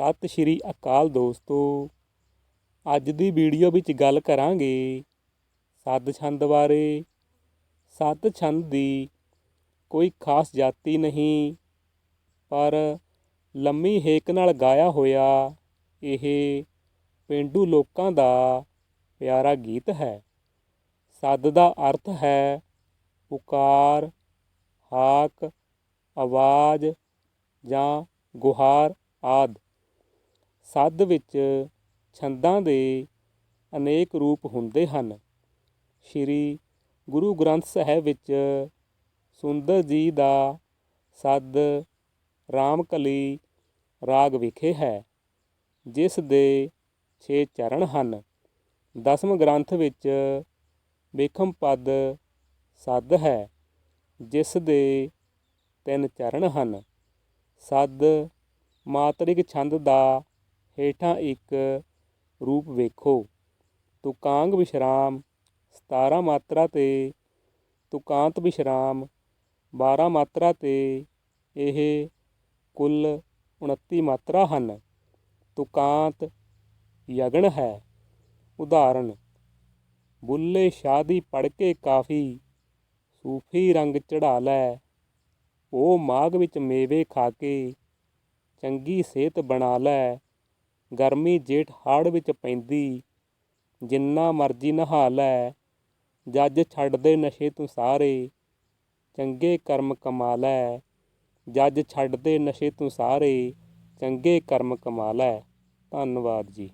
ਸਤਿ ਸ਼੍ਰੀ ਅਕਾਲ ਦੋਸਤੋ। ਅੱਜ ਦੀ ਵੀਡੀਓ ਵਿੱਚ ਗੱਲ ਕਰਾਂਗੇ ਸੱਧ ਛੰਦ ਬਾਰੇ। ਸੱਧ ਛੰਦ ਦੀ ਕੋਈ ਖਾਸ ਜਾਤੀ ਨਹੀਂ, ਪਰ ਲੰਮੀ ਹੇਕ ਨਾਲ ਗਾਇਆ ਹੋਇਆ ਇਹ ਪੇਂਡੂ ਲੋਕਾਂ ਦਾ ਪਿਆਰਾ ਗੀਤ ਹੈ। ਸੱਦ ਦਾ ਅਰਥ ਹੈ ਪੁਕਾਰ, ਹਾਕ, ਆਵਾਜ਼ ਜਾਂ ਗੁਹਾਰ ਆਦਿ। ਸੱਦ ਵਿੱਚ ਛੰਦਾਂ ਦੇ ਅਨੇਕ ਰੂਪ ਹੁੰਦੇ ਹਨ। ਸ਼੍ਰੀ ਗੁਰੂ ਗ੍ਰੰਥ ਸਾਹਿਬ ਵਿੱਚ ਸੁੰਦਰ ਜੀ ਦਾ ਸੱਦ ਰਾਮਕਲੀ ਰਾਗ ਵਿਖੇ ਹੈ, ਜਿਸ ਦੇ 6 ਚਰਨ ਹਨ। ਦਸਮ ਗ੍ਰੰਥ ਵਿੱਚ ਵੇਖਮ ਪਦ ਸੱਦ ਹੈ, ਜਿਸ ਦੇ ਤਿੰਨ ਚਰਨ ਹਨ। ਸੱਦ ਮਾਤਰਿਕ ਛੰਦ ਦਾ ਹੇਠਾਂ ਇੱਕ ਰੂਪ ਵੇਖੋ। ਤੁਕਾਂਗ ਵਿਸ਼ਰਾਮ 17 ਮਾਤਰਾ ਤੇ ਤੁਕਾਂਤ ਵਿਸ਼ਰਾਮ 12 ਮਾਤਰਾ ਤੇ ਇਹ ਕੁੱਲ 29 ਮਾਤਰਾ ਹਨ। ਤੁਕਾਂਤ ਯਗਣ ਹੈ। ਉਦਾਹਰਣ ਬੁੱਲੇ ਸ਼ਾਹ ਦੀ ਪੜ ਕੇ ਕਾਫੀ ਸੂਫੀ ਰੰਗ ਚੜਾ ਲੈ, ਉਹ ਮਾਘ ਵਿੱਚ ਮੇਵੇ ਖਾ ਕੇ ਚੰਗੀ ਸਿਹਤ ਬਣਾ ਲੈ। ਗਰਮੀ ਜੇਠ ਹਾੜ ਵਿੱਚ ਪੈਂਦੀ। ਜਿੰਨਾ ਮਰਜ਼ੀ ਨਹਾ ਲੈ, ਜੱਜ ਛੱਡ ਦੇ ਨਸ਼ੇ ਤੂੰ ਸਾਰੇ। ਚੰਗੇ ਕਰਮ ਕਮਾ ਲੈ, ਜੱਜ ਛੱਡ ਦੇ ਨਸ਼ੇ ਤੂੰ ਸਾਰੇ। ਚੰਗੇ ਕਰਮ ਕਮਾ ਲੈ। ਧੰਨਵਾਦ ਜੀ।